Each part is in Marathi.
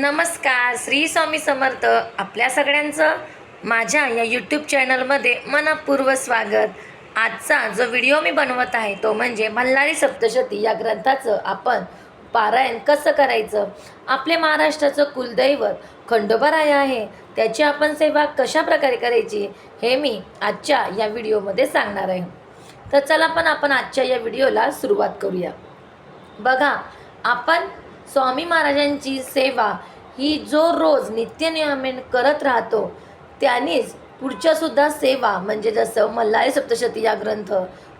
नमस्कार श्री स्वामी समर्थ. आपल्या सगळ्यांचं माझ्या या यूट्यूब चॅनलमध्ये मनपूर्व स्वागत. आजचा जो व्हिडिओ मी बनवत आहे तो म्हणजे मल्हारी सप्तशती या ग्रंथाचं आपण पारायण कसं करायचं? आपले महाराष्ट्राचं कुलदैवत खंडोबाराय आहे. त्याची आपण सेवा कशा प्रकारे करायची हे मी आजच्या या व्हिडिओमध्ये सांगणार आहे. तर चला पण आपण आजच्या या व्हिडिओला सुरुवात करूया. बघा आपण स्वामी महाराजांची सेवा ही जो रोज नित्यनियमित करत राहतो त्यानेच पुढच्यासुद्धा सेवा म्हणजे जसं मल्हारी सप्तशती या ग्रंथ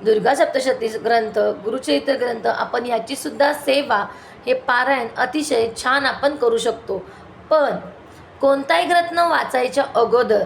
दुर्गा सप्तशती ग्रंथ गुरुचरित्र ग्रंथ आपण याचीसुद्धा सेवा हे पारायण अतिशय छान आपण करू शकतो. पण कोणताही ग्रंथ वाचायच्या अगोदर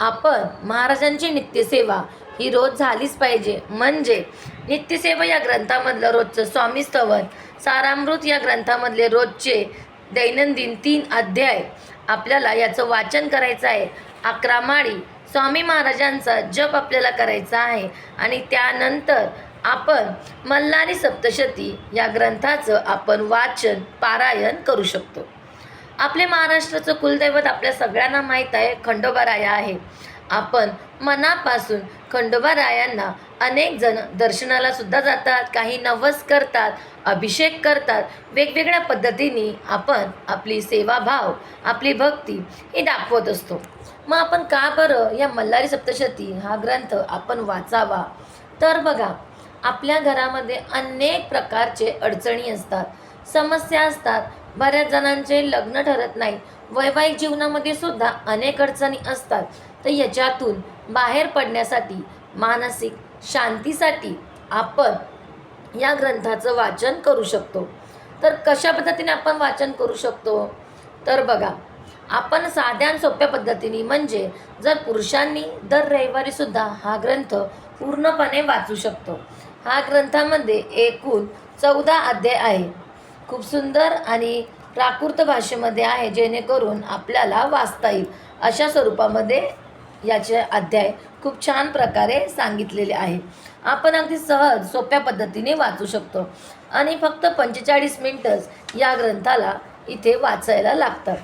आपण महाराजांची नित्यसेवा ही रोज झालीच पाहिजे. म्हणजे नित्यसेवा या ग्रंथामधलं रोजचं स्वामी स्तवन सारामृत या ग्रंथामधले रोजचे दैनंदिन तीन अध्याय. आपल्याला याचं वाचन करायचं आहे. अकरा माळी स्वामी महाराजांचा जप आपल्याला करायचा आहे. आणि त्यानंतर आपण मल्हारी सप्तशती या ग्रंथाचं आपण वाचन पारायण करू शकतो. आपले महाराष्ट्राचं कुलदैवत आपल्या सगळ्यांना माहीत आहे. खंडोबाराया आहे. आपण मनापासून खंडोबारायांना अनेक जण दर्शनाला सुद्धा जातात काही नवस करतात अभिषेक करतात. वेगवेगळ्या पद्धतीने आपण आपली सेवाभाव आपली भक्ती ही दाखवत असतो. मग आपण का बरं या मल्हारी सप्तशती हा ग्रंथ आपण वाचावा? तर बघा आपल्या घरामध्ये अनेक प्रकारचे अडचणी असतात समस्या असतात बऱ्याच जणांचे लग्न ठरत नाही. वैवाहिक जीवनामध्ये सुद्धा अनेक अडचणी असतात. तर याच्यातून बाहेर पडण्यासाठी मानसिक शांतीसाठी आपण या ग्रंथाचं वाचन करू शकतो. तर कशा पद्धतीने आपण वाचन करू शकतो? तर बघा आपण साध्या आणि सोप्या पद्धतीने म्हणजे जर पुरुषांनी दर रविवारीसुद्धा हा ग्रंथ पूर्णपणे वाचू शकतो. हा ग्रंथामध्ये एकूण चौदा अध्याय आहे. खूप सुंदर आणि प्राकृत भाषेमध्ये आहे जेणेकरून आपल्याला वाचता येईल. अशा स्वरूपामध्ये याचे अध्याय खूप छान प्रकारे सांगितलेले आहे. आपण अगदी सहज सोप्या पद्धतीने वाचू शकतो. आणि फक्त पंचेचाळीस मिनटंच या ग्रंथाला इथे वाचायला लागतात.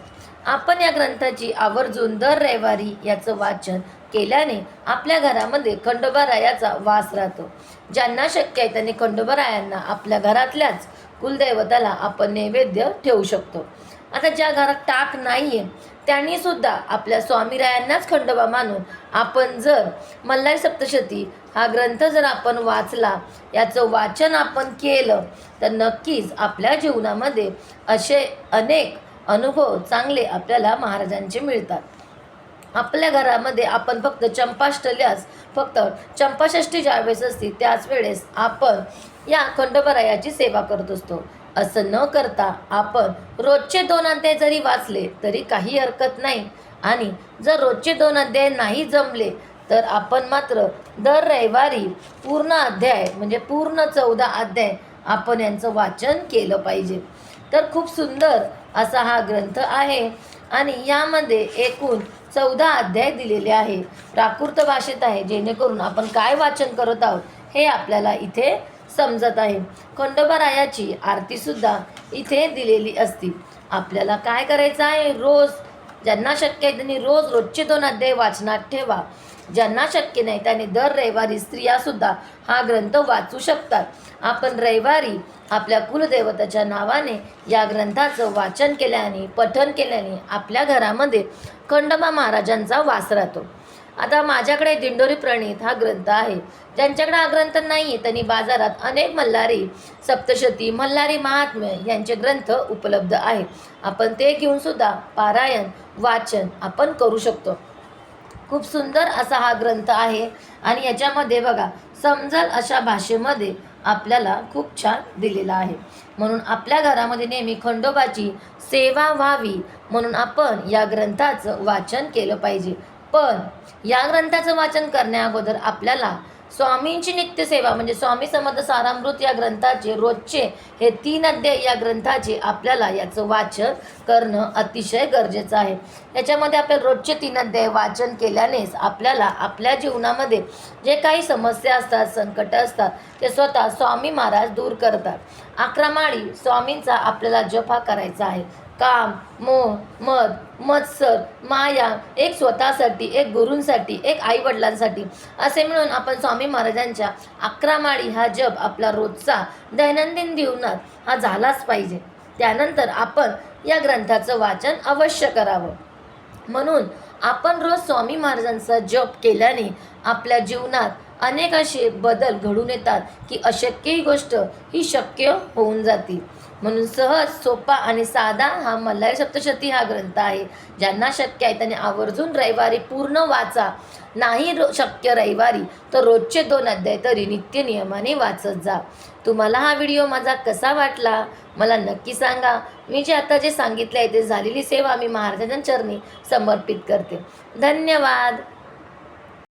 आपण या ग्रंथाची आवर्जून दर रविवारी याचं वाचन केल्याने आपल्या घरामध्ये खंडोबारायाचा वास राहतो. ज्यांना शक्य आहे त्यांनी खंडोबारायांना आपल्या घरातल्याच कुलदैवताला आपण नैवेद्य ठेवू शकतो. आता ज्या घरात टाक नाही आहे त्यांनी सुद्धा आपल्या स्वामीरायांनाच खंडोबा मानून आपण जर मल्हारी सप्तशती हा ग्रंथ जर आपण वाचला याचं वाचन आपण केलं तर नक्कीच आपल्या जीवनामध्ये असे अनेक अनुभव चांगले आपल्याला महाराजांचे मिळतात. आपल्या घरामध्ये आपण फक्त चंपाष्टल्यास फक्त चंपाषष्ठी ज्यावेळेस असते त्याच वेळेस आपण या खंडोबरायाची सेवा करत असतो. असं न करता आपण रोजचे दोन अध्याय जरी वाचले तरी काही हरकत नाही. आणि जर रोजचे दोन अध्याय नाही जमले तर आपण मात्र दर रविवारी पूर्ण अध्याय म्हणजे पूर्ण चौदा अध्याय आपण यांचं वाचन केलं पाहिजे. तर खूप सुंदर असा हा ग्रंथ आहे. आणि यामध्ये एकूण चौदा अध्याय दिलेले आहे. प्राकृत भाषेत आहे. जेणेकरून आपण काय वाचन करत आहोत हे आपल्याला इथे समजत आहे. खंडोबारायाची आरतीसुद्धा इथे दिलेली असती. आपल्याला काय करायचं आहे? रोज ज्यांना शक्य आहे त्यांनी रोज रोजचे दोन अध्याय वाचनात ठेवा. ज्यांना शक्य नाही त्यांनी दर रविवारी स्त्रियासुद्धा हा ग्रंथ वाचू शकतात. आपण रविवारी आपल्या कुलदेवताच्या नावाने या ग्रंथाचं वाचन केल्याने पठन केल्याने आपल्या घरामध्ये खंडोबा महाराजांचा वास राहतो. आता माझ्याकडे दिंडोरी प्रणीत हा ग्रंथ आहे. ज्यांच्याकडे हा ग्रंथ नाही आहे त्यांनी बाजारात अनेक मल्हारी सप्तशती मल्हारी महात्म्य यांचे ग्रंथ उपलब्ध आहेत. आपण ते घेऊन सुद्धा पारायण वाचन आपण करू शकतो. खूप सुंदर असा हा ग्रंथ आहे आणि याच्यामध्ये बघा समजल अशा भाषेमध्ये आपल्याला खूप छान दिलेला आहे. म्हणून आपल्या घरामध्ये नेहमी खंडोबाची सेवा व्हावी म्हणून आपण या ग्रंथाचं वाचन केलं पाहिजे. पण या ग्रंथाचं वाचन करण्या अगोदर आपल्याला स्वामींची नित्यसेवा म्हणजे स्वामी समर्थ सारामृत या ग्रंथाचे रोजचे हे तीन अध्याय या ग्रंथाचे आपल्याला याचं वाचन करणं अतिशय गरजेचं आहे. याच्यामध्ये आपल्याला रोजचे तीन अध्याय वाचन केल्यानेच आपल्याला आपल्या जीवनामध्ये जे काही समस्या असतात संकट असतात ते स्वतः स्वामी महाराज दूर करतात. अकरा माळी स्वामींचा आपल्याला जप हा करायचा आहे. काम मोह मद मत्सर माया एक स्वतःसाठी एक गुरूंसाठी एक आईवडिलांसाठी. असे मिळून आपण स्वामी महाराजांच्या अकरा माळी हा जप आपला रोजचा दैनंदिन जीवनात हा झालाच पाहिजे. त्यानंतर आपण या ग्रंथाचं वाचन अवश्य करावं. म्हणून आपण रोज स्वामी महाराजांचा जप केल्याने आपल्या जीवनात अनेक असे बदल घडून येतात की अशक्य ही गोष्ट ही शक्य होऊन जाते. म्हणून सहज सोपा आणि साधा हा मल्हारी सप्तशती हा ग्रंथ आहे. ज्यांना शक्य आहे त्यांनी आवर्जून रविवारी पूर्ण वाचा. नाही रो शक्य रविवारी तर रोजचे दोन अध्याय तरी नित्य नियमाने वाचत जा. तुम्हाला हा व्हिडिओ माझा कसा वाटला? मला नक्की सांगा. मी जे आता जे सांगितले आहे ते झालेली सेवा मी महाराजांच्या चरणी समर्पित करते. धन्यवाद!